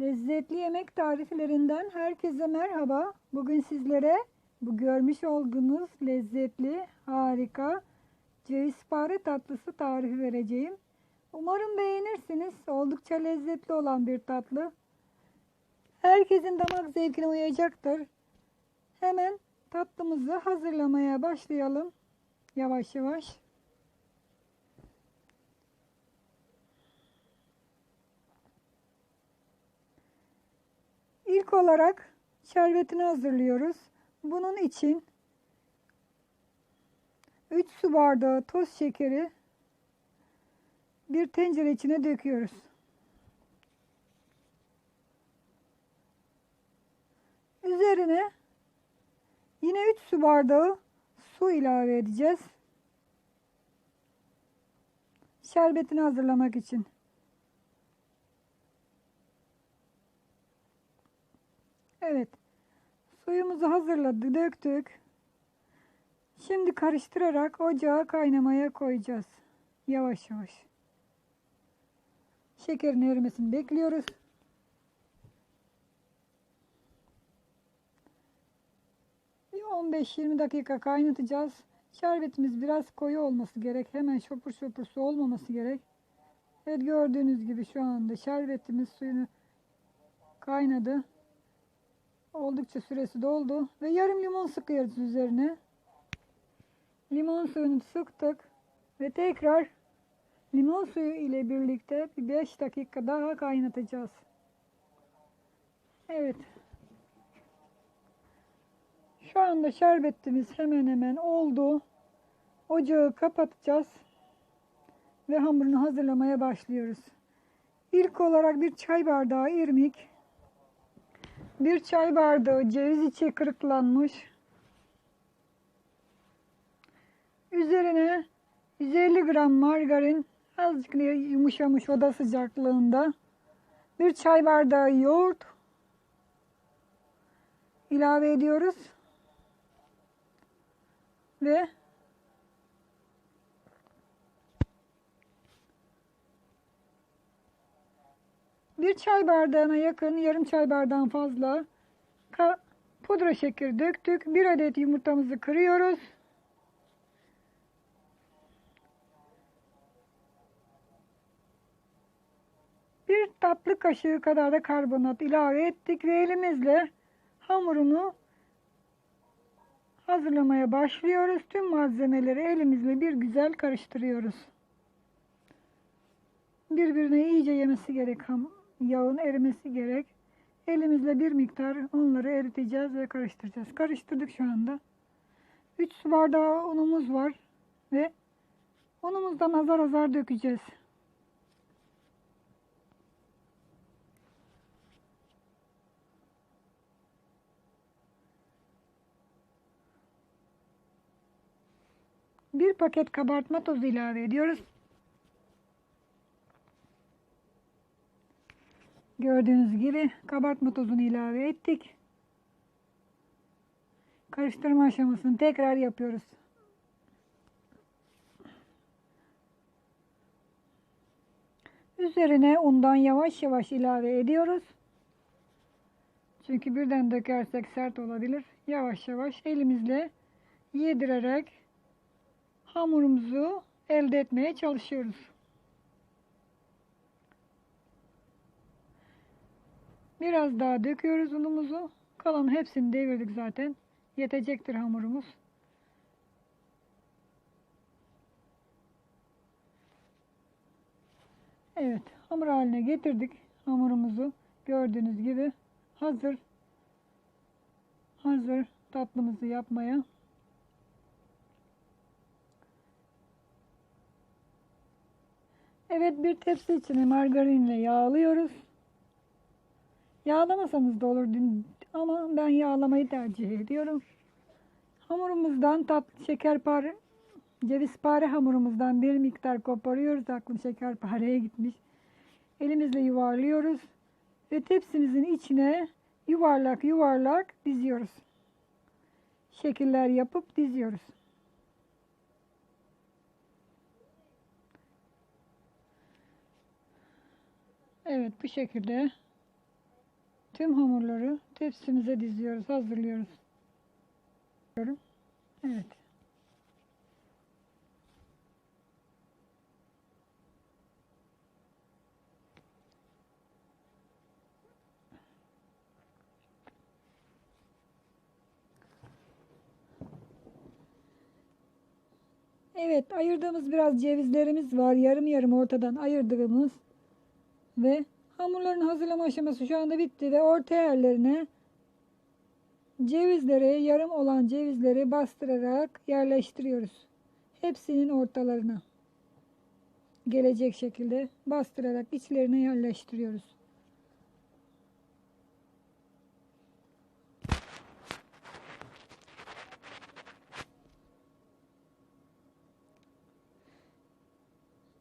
Lezzetli yemek tariflerinden herkese merhaba. Bugün sizlere bu görmüş olduğunuz lezzetli, harika cevizpare tatlısı tarifi vereceğim. Umarım beğenirsiniz. Oldukça lezzetli olan bir tatlı. Herkesin damak zevkine uyacaktır. Hemen tatlımızı hazırlamaya başlayalım. Yavaş yavaş. İlk olarak şerbetini hazırlıyoruz. Bunun için 3 su bardağı toz şekeri bir tencere içine döküyoruz. Üzerine yine 3 su bardağı su ilave edeceğiz. Şerbetini hazırlamak için. Evet. Suyumuzu hazırladık, döktük. Şimdi karıştırarak ocağa kaynamaya koyacağız. Yavaş yavaş. Şekerin erimesini bekliyoruz. Bir 15-20 dakika kaynatacağız. Şerbetimiz biraz koyu olması gerek. Hemen şopur şopur su olmaması gerek. Evet gördüğünüz gibi şu anda şerbetimiz suyunu kaynadı. Oldukça süresi doldu. Ve yarım limon sıkıyoruz üzerine. Limon suyunu sıktık. Ve tekrar limon suyu ile birlikte bir 5 dakika daha kaynatacağız. Evet. Şu anda şerbetimiz hemen hemen oldu. Ocağı kapatacağız. Ve hamurunu hazırlamaya başlıyoruz. İlk olarak bir çay bardağı irmik, bir çay bardağı ceviz içi kırıklanmış. Üzerine 150 gram margarin, azıcık yumuşamış oda sıcaklığında. Bir çay bardağı yoğurt ilave ediyoruz. Ve bir çay bardağına yakın, yarım çay bardağın fazla pudra şekeri döktük. Bir adet yumurtamızı kırıyoruz. Bir tatlı kaşığı kadar da karbonat ilave ettik ve elimizle hamurunu hazırlamaya başlıyoruz. Tüm malzemeleri elimizle bir güzel karıştırıyoruz. Birbirine iyice yemesi gerek ham yağın erimesi gerek. Elimizle bir miktar onları eriteceğiz ve karıştıracağız. Karıştırdık şu anda. 3 su bardağı unumuz var ve unumuzdan azar azar dökeceğiz. Bir paket kabartma tozu ilave ediyoruz. Gördüğünüz gibi kabartma tozunu ilave ettik. Karıştırma aşamasını tekrar yapıyoruz. Üzerine undan yavaş yavaş ilave ediyoruz. Çünkü birden dökersek sert olabilir. Yavaş yavaş elimizle yedirerek hamurumuzu elde etmeye çalışıyoruz. Biraz daha döküyoruz unumuzu. Kalan hepsini devirdik zaten. Yetecektir hamurumuz. Evet, hamur haline getirdik hamurumuzu. Gördüğünüz gibi hazır. Hazır tatlımızı yapmaya. Evet, bir tepsi içine margarinle yağlıyoruz. Yağlamasanız da olur ama ben yağlamayı tercih ediyorum. Hamurumuzdan tatlı şekerpare, cevizpare hamurumuzdan bir miktar koparıyoruz. Aklım şekerpareye gitmiş. Elimizle yuvarlıyoruz ve tepsimizin içine yuvarlak yuvarlak diziyoruz. Şekiller yapıp diziyoruz. Evet bu şekilde Tüm hamurları tepsimize diziyoruz, hazırlıyoruz. Evet. Evet, ayırdığımız biraz cevizlerimiz var. Yarım yarım ortadan ayırdığımız ve hamurların hazırlama aşaması şu anda bitti ve orta yerlerine cevizleri, yarım olan cevizleri bastırarak yerleştiriyoruz. Hepsinin ortalarına gelecek şekilde bastırarak içlerine yerleştiriyoruz.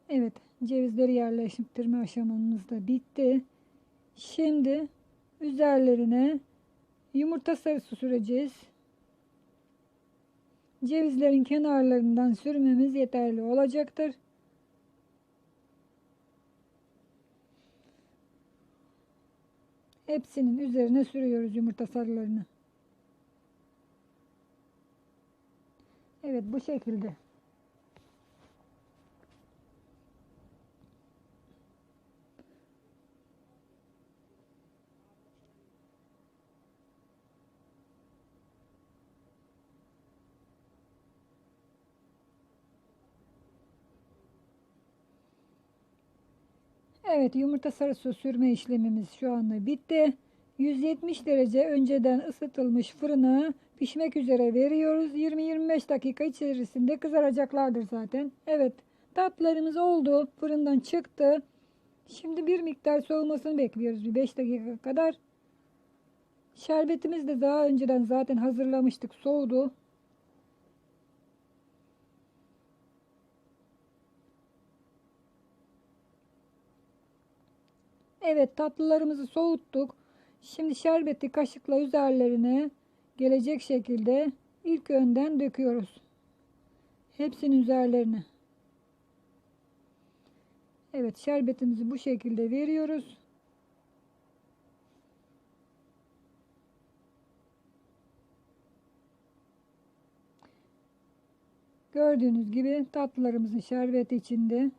Evet, cevizleri yerleştirme aşamamız da bitti. Şimdi üzerlerine yumurta sarısı süreceğiz. Cevizlerin kenarlarından sürmemiz yeterli olacaktır. Hepsinin üzerine sürüyoruz yumurta sarılarını. Evet bu şekilde. Evet yumurta sarısı sürme işlemimiz şu anda bitti. 170 derece önceden ısıtılmış fırına pişmek üzere veriyoruz. 20-25 dakika içerisinde kızaracaklardır zaten. Evet tatlarımız oldu. Fırından çıktı. Şimdi bir miktar soğumasını bekliyoruz bir 5 dakika kadar. Şerbetimiz de daha önceden zaten hazırlamıştık. Soğudu. Evet tatlılarımızı soğuttuk. Şimdi şerbeti kaşıkla üzerlerine gelecek şekilde ilk önden döküyoruz. Hepsinin üzerlerine. Evet şerbetimizi bu şekilde veriyoruz. Gördüğünüz gibi tatlılarımızın şerbeti içinde